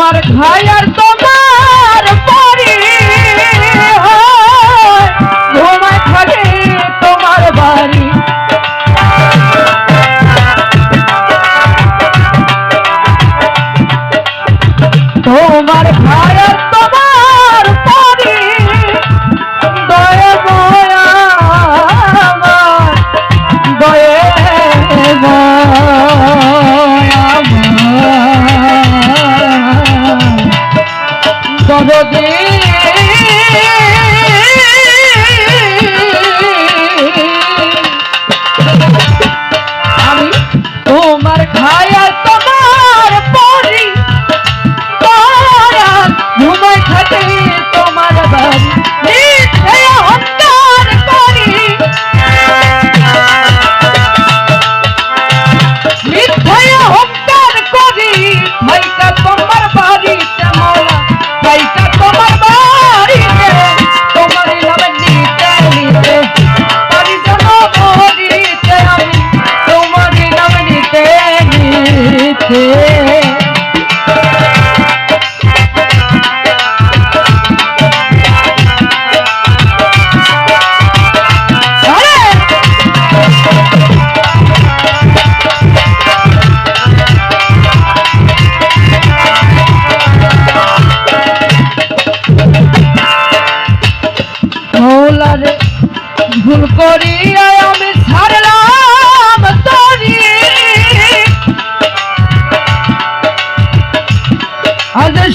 আমার ঘায়ার তোমার পা de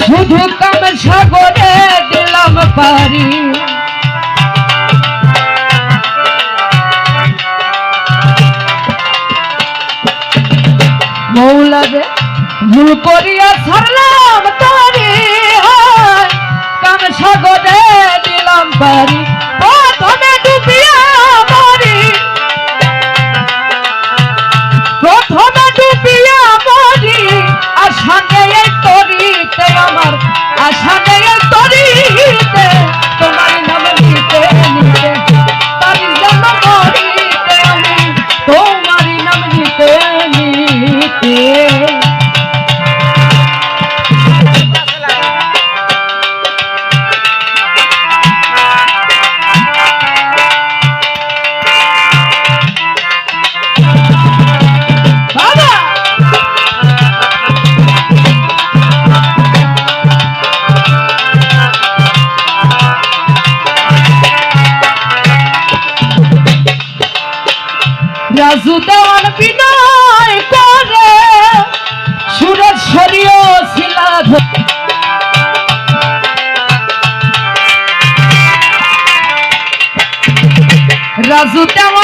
শুধু কাম সাগরে দিলাম পারি। মৌলাদে ভুল করিয়া ছাড়লাম তারি কাম সাগরে দিলাম পারি। প্রথমে ডুবিয়া মারি। প্রথমে জুতার বিনয় করে সুরের শরীয় শিলা রাজু তেমন